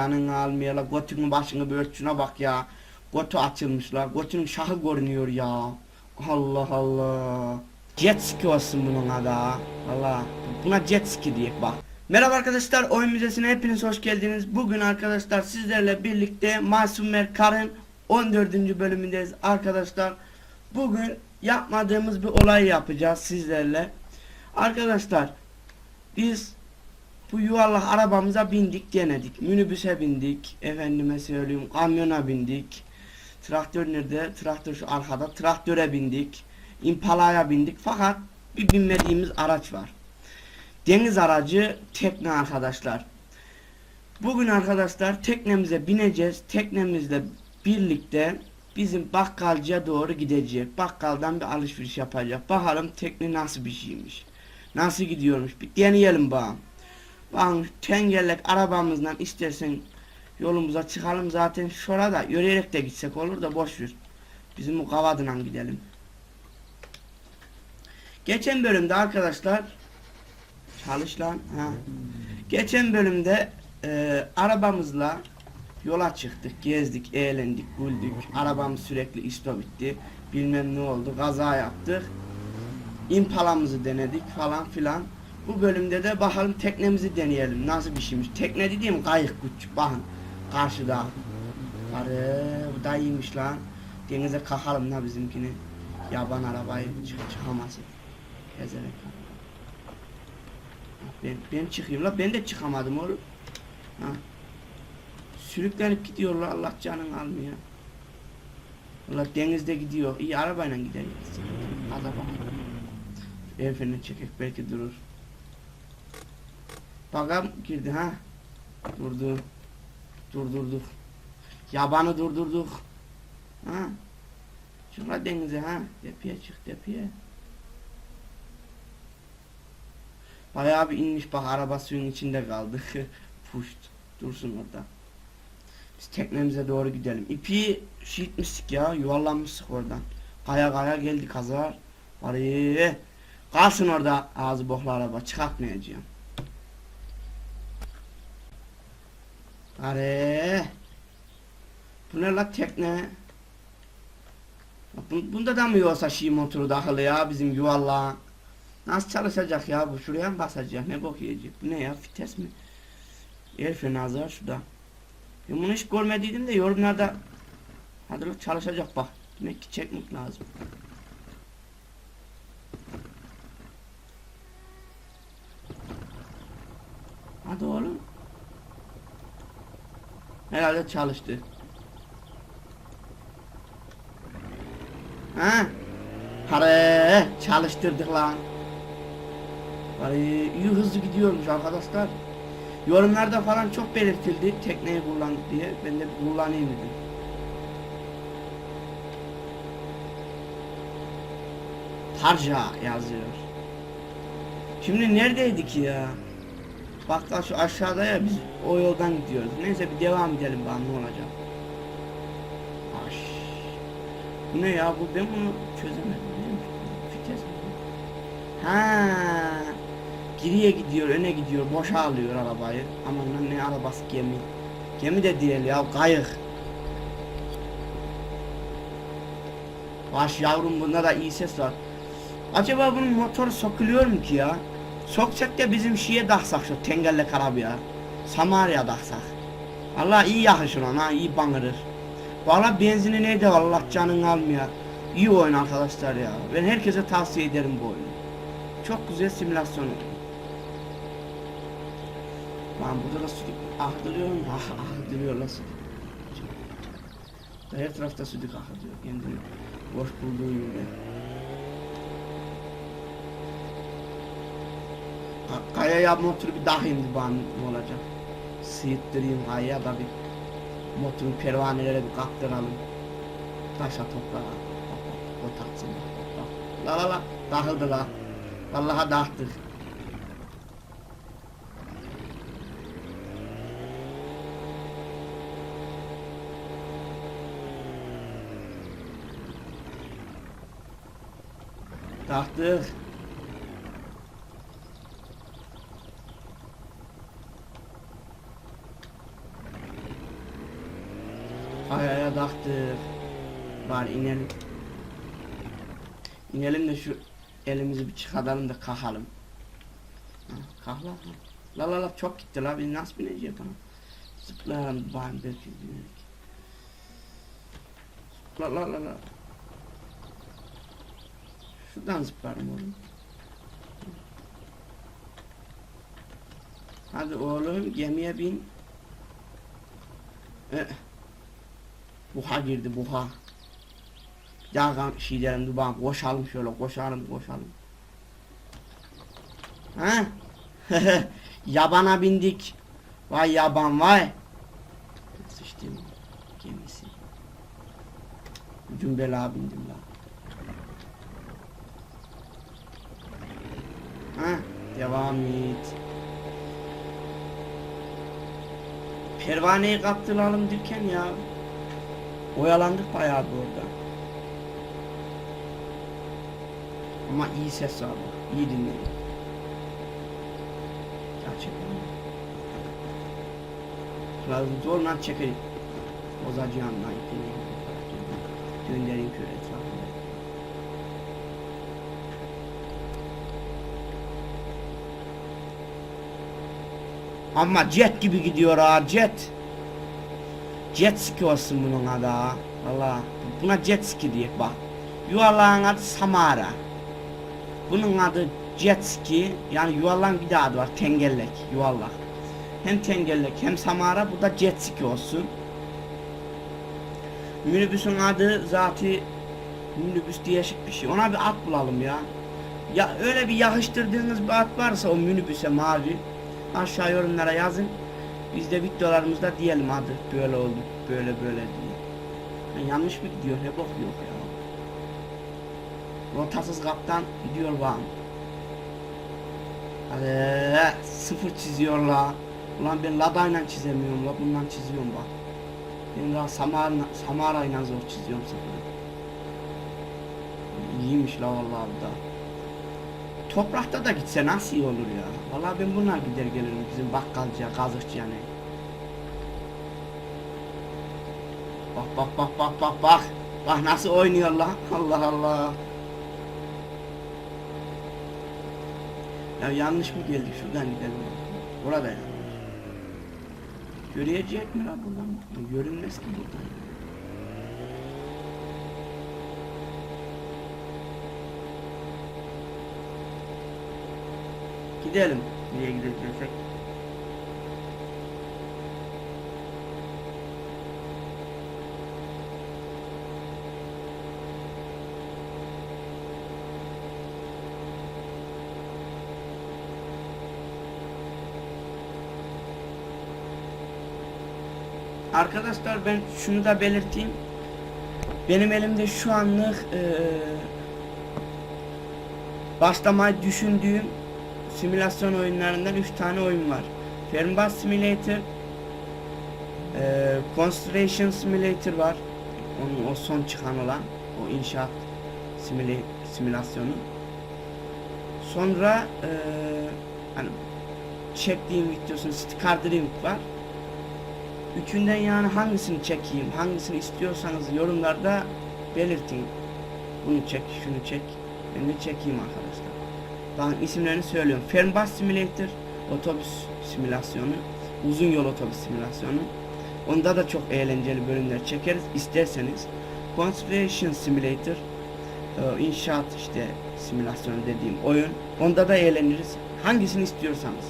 Yanını almayala götünün başını bir ölçüne bak ya. Götü açılmışlar. Götünün şahı görünüyor ya. Allah Allah. Jet ski olsun bunun adı. Allah. Buna jet ski diye bak. Merhaba arkadaşlar. Oyun Müzesi'ne hepiniz hoş geldiniz. Bugün arkadaşlar sizlerle birlikte Masum Merkar'ın 14. bölümündeyiz arkadaşlar. Bugün yapmadığımız bir olay yapacağız sizlerle. Arkadaşlar biz bu yuvarlak arabamıza bindik denedik. Minibüse bindik. Efendime söyleyeyim kamyona bindik. Traktör nerede? Traktör şu arkada. Traktöre bindik. Impala'ya bindik. Fakat bir binmediğimiz araç var. Deniz aracı tekne arkadaşlar. Bugün arkadaşlar teknemize bineceğiz. Teknemizle birlikte bizim bakkalcıya doğru gidecek. Bakkaldan bir alışveriş yapacak. Bakalım tekne nasıl bir şeymiş. Nasıl gidiyormuş. Bir deneyelim bakalım. Bak tengellek arabamızla istersen yolumuza çıkalım zaten şurada yürüyerek de gitsek olur da boş ver. Bizim bu kavadına gidelim. Geçen bölümde arkadaşlar çalış lan ha. Geçen bölümde e, arabamızla yola çıktık, gezdik, eğlendik, güldük. Arabamız sürekli istop bitti. Bilmem ne oldu, kaza yaptık. İmpalamızı denedik falan filan. Bu bölümde de bakalım teknemizi deneyelim. Nasıl bir şeymiş. Tekne dediğim kayık küçük. Bakın karşıda. Arı bu da iyiymiş lan. Denize kakalım da bizimkini. Yaban arabayı çık çıkamasın. Gezerek. Ben, ben çıkayım la ben de çıkamadım oğlum. Ha. Sürüklenip gidiyorlar Allah canını almıyor. Allah denizde gidiyor. İyi arabayla gidelim. Hadi bakalım. El çekek belki durur. Bagam girdi ha. Durdu. Durdurduk. Yabanı durdurduk. Ha. Çıkma denize ha. Tepeye çık tepeye. Bayağı bir inmiş bak araba suyun içinde kaldı. Puşt. Dursun orada. Biz teknemize doğru gidelim. İpi şiitmiştik ya. Yuvarlanmıştık oradan. Kaya kaya geldi kazar. Bari. Kalsın orada ağzı boklu araba. Çıkartmayacağım. Are. Bu ne la tekne? Bun- Bunda da mı yoksa şey motoru dahil ya bizim yuvarlağa? Nasıl çalışacak ya bu? Şuraya mı basacak? Ne bok? Bu ne ya? Vites mi? El freni azar şurada. Ben bunu hiç görmediydim de yorumlarda Hadi çalışacak bak. Demek ki çekmek lazım. Hadi oğlum. Herhalde çalıştı. Ha? Hare çalıştırdık lan. Ay, iyi hızlı gidiyormuş arkadaşlar. Yorumlarda falan çok belirtildi tekneyi kullandık diye. Ben de kullanayım dedim. Tarca yazıyor. Şimdi neredeydik ya? Bakkal şu aşağıda ya biz o yoldan gidiyoruz. Neyse bir devam edelim bakalım ne olacak. Aş. Ne ya bu ben bunu çözemedim. Vites? Ha. Geriye gidiyor, öne gidiyor, boşa alıyor arabayı. Aman lan ne arabası gemi. Gemi de değil ya, kayık. Baş yavrum bunda da iyi ses var. Acaba bunun motoru sokuluyor mu ki ya? Soksak da bizim şeye dahsak şu tengelle karabıya. Samarya dahsak. Allah iyi yakışır ona, iyi bangırır. Valla benzini neydi Allah canını almıyor. İyi oyun arkadaşlar ya. Ben herkese tavsiye ederim bu oyunu. Çok güzel simülasyon. Lan burada da sütük ahdırıyor mu? Ah ahdırıyor sütük. Her tarafta sütük ahdırıyor kendini. Boş bulduğu yerde. Kayaya motoru bir daha indi bana ne olacak? Sıyıttırayım kayaya da bir motorun pervanelere bir kaptıralım. Taşa toprağa. O taksın. La la la dağıldı la. Vallahi dağıttık. Dağıttık. Taktık. Bari inelim. İnelim de şu elimizi bir çıkartalım da kalkalım. Ha, Kalk lan. La la la çok gitti la biz nasıl bineceğiz bana? Zıplayalım bari belki binerik. La la la la. Şuradan zıplarım oğlum. Hadi oğlum gemiye bin. Eh. Buha girdi buha. Ya kan şey derim dur bak koşalım şöyle koşalım koşalım. Ha? Yabana bindik. Vay yaban vay. Sıçtım gemisi. Ucun bela bindim la. Ha? Devam et. Pervaneyi kaptıralım derken ya. Oyalandık bayağı bir orada. Ama iyi ses aldı. İyi dinleyin. Gerçekten. Lazım zorla çekelim. Bozacı yandan ipini göndereyim şöyle etrafına. Ama jet gibi gidiyor ha jet. Jet ski olsun bunun adı ha. Valla buna jet ski diye bak. Yuvarlağın adı Samara. Bunun adı jet ski yani yuvarlağın bir de adı var tengellek yuvarlak. Hem tengellek hem Samara bu da jet ski olsun. Minibüsün adı zati minibüs değişik bir şey. Ona bir at bulalım ya. Ya öyle bir yakıştırdığınız bir at varsa o minibüse mavi aşağı yorumlara yazın. Biz de videolarımızda diyelim adı böyle oldu böyle böyle diye. Ya yanlış mı gidiyor ne bok yok ya. Rotasız kaptan gidiyor bana. Hadi sıfır çiziyor la. Ulan ben ladayla çizemiyorum la bundan çiziyorum bak. Ben daha Samara, Samara'yla zor çiziyorum sıfırı. İyiymiş la vallahi bu da. Toprakta da gitse nasıl iyi olur ya. Vallahi ben buna gider gelirim bizim bakkalcıya, kazıkçıya ne. Bak bak bak bak bak bak. Bak nasıl oynuyor lan. Allah Allah. Ya yanlış mı geldik şuradan gidelim. Orada ya. Görüyecek mi lan buradan? Görünmez ki buradan. Gidelim. Nereye gideceksek. Arkadaşlar ben şunu da belirteyim. Benim elimde şu anlık eee başlamayı düşündüğüm simülasyon oyunlarından 3 tane oyun var. Fernbus Simulator, eee Construction Simulator var. Onun o son çıkan olan o inşaat simüle, simülasyonu. Sonra eee hani çektiğim videosunu Car Driving var. Üçünden yani hangisini çekeyim, hangisini istiyorsanız yorumlarda belirtin. Bunu çek, şunu çek. Ben de çekeyim arkadaşlar. Ben isimlerini söylüyorum. Fernbus Simulator, otobüs simülasyonu, uzun yol otobüs simülasyonu. Onda da çok eğlenceli bölümler çekeriz isterseniz. Construction Simulator, e, inşaat işte simülasyonu dediğim oyun. Onda da eğleniriz. Hangisini istiyorsanız.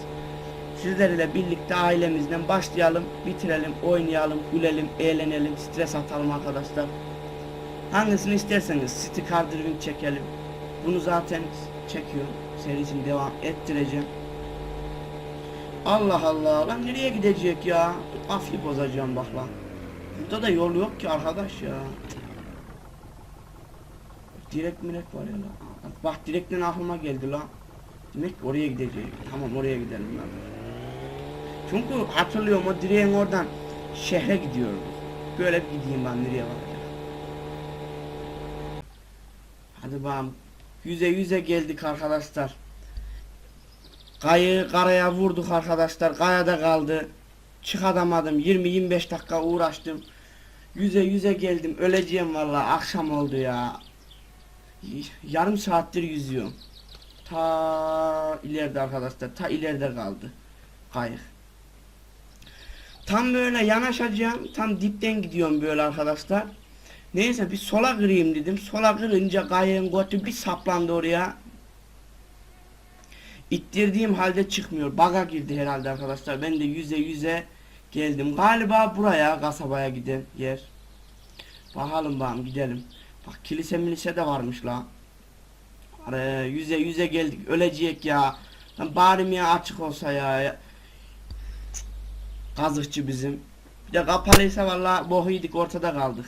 Sizlerle birlikte ailemizden başlayalım, bitirelim, oynayalım, gülelim, eğlenelim, stres atalım arkadaşlar. Hangisini isterseniz City Car Driving çekelim. Bunu zaten çekiyorum. Serisini devam ettireceğim. Allah Allah lan nereye gidecek ya? Afyı bozacağım bak lan. Burada da yol yok ki arkadaş ya. Direkt mirek var ya lan. Bak direkten aklıma geldi lan. Demek oraya gidecek. Tamam oraya gidelim lan. Çünkü hatırlıyorum o direğin oradan şehre gidiyorduk. Böyle gideyim ben nereye varacak. Hadi bakalım. Yüze yüze geldik arkadaşlar. Kayı karaya vurduk arkadaşlar. Kayada kaldı. Çıkadamadım. 20-25 dakika uğraştım. Yüze yüze geldim. Öleceğim vallahi. Akşam oldu ya. Yarım saattir yüzüyorum. Ta ileride arkadaşlar. Ta ileride kaldı. Kayık. Tam böyle yanaşacağım. Tam dipten gidiyorum böyle arkadaşlar. Neyse bir sola kırayım dedim. Sola kırınca kayığın götü bir saplandı oraya. İttirdiğim halde çıkmıyor. Baga girdi herhalde arkadaşlar. Ben de yüze yüze geldim. Galiba buraya kasabaya giden yer. Bakalım bakalım gidelim. Bak kilise milise de varmış la. Araya yüze yüze geldik. Ölecek ya. Lan bari mi açık olsa ya. Kazıkçı bizim. Bir de kapalıysa valla boh yedik ortada kaldık.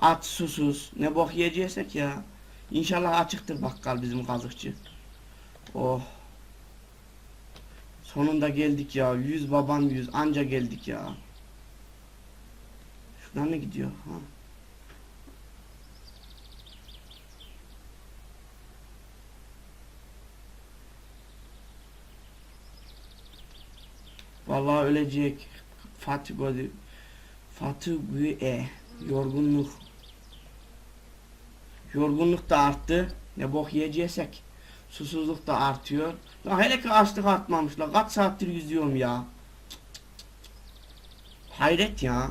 Aç susuz. Ne bok yiyeceksek ya. İnşallah açıktır bakkal bizim kazıkçı. Oh. Sonunda geldik ya. Yüz baban yüz. Anca geldik ya. Şuradan ne gidiyor? Ha. Vallahi ölecek. Fatih. Fatih Güe. Yorgunluk. Yorgunluk da arttı. Ne bok yiyeceksek. Susuzluk da artıyor. Ya hele ki açlık artmamış la. Kaç saattir yüzüyorum ya. Hayret ya.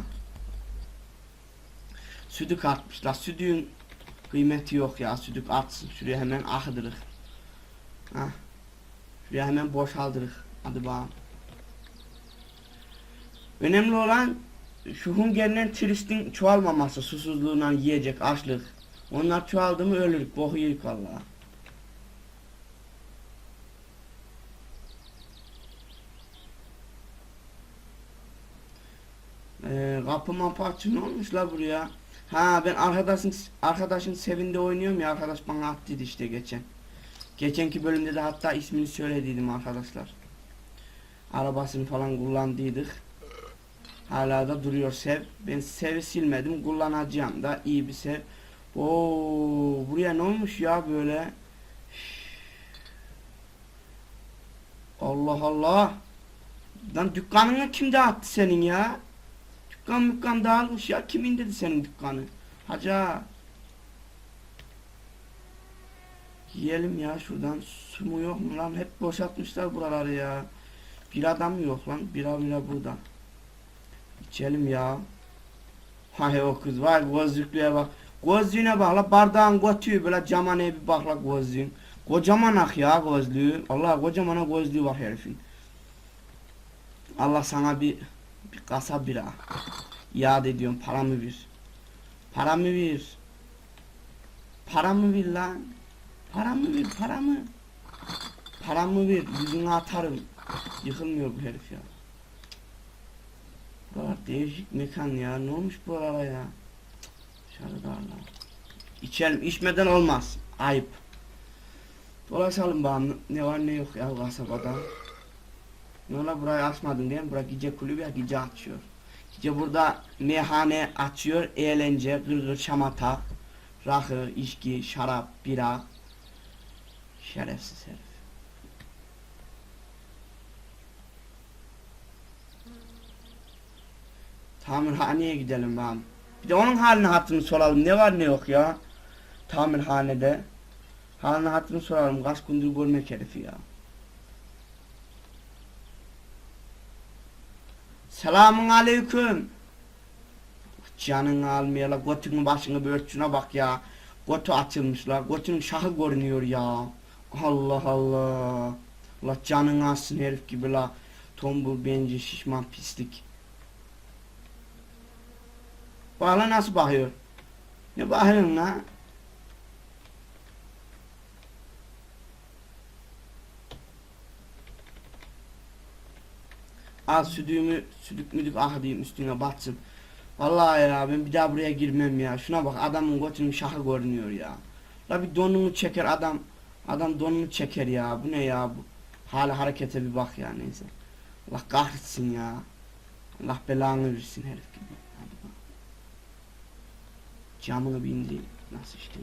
Südük artmış la. Südüğün kıymeti yok ya. Südük artsın. Şuraya hemen akıdırık. Ha. Şuraya hemen boşaldırık. Hadi bakalım. Önemli olan şu Hunger'den turistin çoğalmaması, susuzluğundan yiyecek, açlık. Onlar çoğaldı mı ölürük, boku yedik valla. Ee, kapı mapı açın ne olmuş la buraya? Ha ben arkadaşın arkadaşın sevinde oynuyorum ya arkadaş bana attıydı işte geçen. Geçenki bölümde de hatta ismini söylediydim arkadaşlar. Arabasını falan kullandıydık. Hala da duruyor sev. Ben sevi silmedim. Kullanacağım da iyi bir sev. Oo, buraya ne olmuş ya böyle? Allah Allah. Lan dükkanını kim dağıttı senin ya? Dükkan mükkan dağılmış ya. Kim indirdi senin dükkanı? Haca. Yiyelim ya şuradan. Su mu yok mu lan? Hep boşaltmışlar buraları ya. Bir adam yok lan. Bira bira burada. İçelim ya. Hay o kız vay gözlüklüye bak. Gözlüğüne bak la bardağın götüğü böyle camana bir bak la gözlüğün. Kocaman ak ya gözlüğü. Allah kocaman gözlüğü var herifin. Allah sana bir bir kasa bira. İade ediyorum paramı bir. Paramı bir. Paramı bir lan. Paramı bir paramı. Paramı bir yüzüne atarım. Yıkılmıyor bu herif ya. Buralar değişik mekan ya. Ne olmuş buralara ya? Şarıdarlar. İçelim. içmeden olmaz. Ayıp. Dolaşalım bakalım. Ne var ne yok ya kasabada. Ne ola burayı açmadın değil mi? Bura gece kulübü ya gece açıyor. Gece burada meyhane açıyor. Eğlence, gırgır, şamata, rakı, içki, şarap, bira. Şerefsiz herif. Tamirhaneye gidelim bakalım. Bir de onun halini hatırını soralım. Ne var ne yok ya. Tamirhanede. Halini hatırını soralım. Kaç gündür görmek herifi ya. Selamun aleyküm. Canını almaya la götünün başını börtüne bak ya. Götü açılmış la. Götünün şahı görünüyor ya. Allah Allah. La canını alsın herif gibi la. Tombul benci şişman pislik. Bana nasıl bakıyor? Ne bakıyorsun lan? Al südüğümü, südük müdük ah diyeyim üstüne batsın. Vallahi ya ben bir daha buraya girmem ya. Şuna bak adamın götünün şahı görünüyor ya. La bir donunu çeker adam. Adam donunu çeker ya. Bu ne ya bu? Hala harekete bir bak ya neyse. Allah kahretsin ya. Allah belanı versin herif gibi. Bak. Camını bindi. Nasıl işte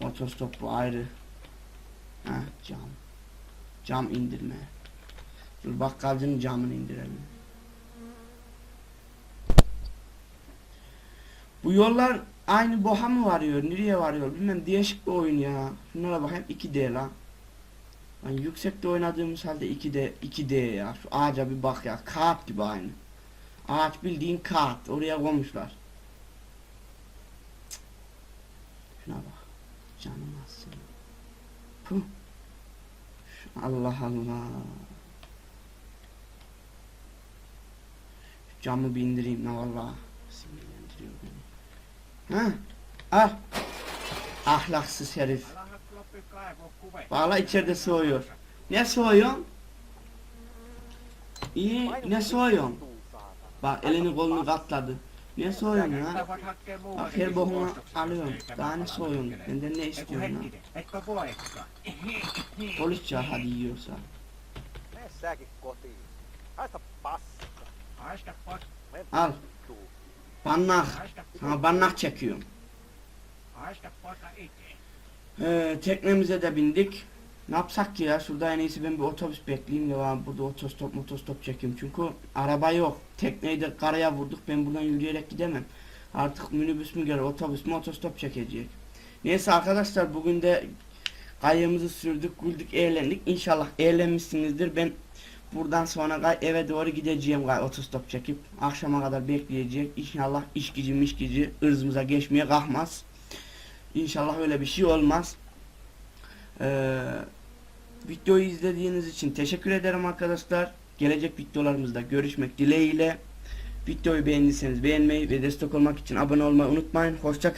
Otostop bu ayrı. Ha cam. Cam indirme. Dur bakkalcının camını indirelim. Bu yollar aynı boha mı varıyor? Nereye varıyor? Bilmem değişik bir oyun ya. Şunlara bakayım 2D lan. Lan yüksekte oynadığımız halde 2D 2D ya. Şu ağaca bir bak ya. Kağıt gibi aynı. Ağaç bildiğin kağıt. Oraya koymuşlar. Cık. Şuna bak. Canım alsın. Puh. Allah Allah. Şu camı bir indireyim ne valla. Sinirlendiriyor beni. Ha? Al. Ahlaksız herif. Valla içeride soğuyor. Ne soğuyorsun? İyi ne soğuyorsun? Bak elini kolunu katladı. Soğuyorsun ya? Bak her boğunu alıyorum. Daha ne soğuyorsun? Benden ne istiyorsun lan? Polis çağır hadi yiyorsa. Al. Bannak. Sana bannak çekiyorum. Ee, teknemize de bindik. Ne yapsak ki ya? Şurada en iyisi ben bir otobüs bekleyeyim de ben burada otostop motostop çekeyim. Çünkü araba yok. Tekneyi de karaya vurduk. Ben buradan yürüyerek gidemem. Artık minibüs mü gelir, otobüs mü otostop çekecek. Neyse arkadaşlar bugün de kayığımızı sürdük, güldük, eğlendik. İnşallah eğlenmişsinizdir. Ben buradan sonra eve doğru gideceğim gay otostop çekip. Akşama kadar bekleyecek. İnşallah iş gücü miş gücü ırzımıza geçmeye kalkmaz. İnşallah öyle bir şey olmaz. Ee, videoyu izlediğiniz için teşekkür ederim arkadaşlar. Gelecek videolarımızda görüşmek dileğiyle. Videoyu beğendiyseniz beğenmeyi ve destek olmak için abone olmayı unutmayın. Hoşça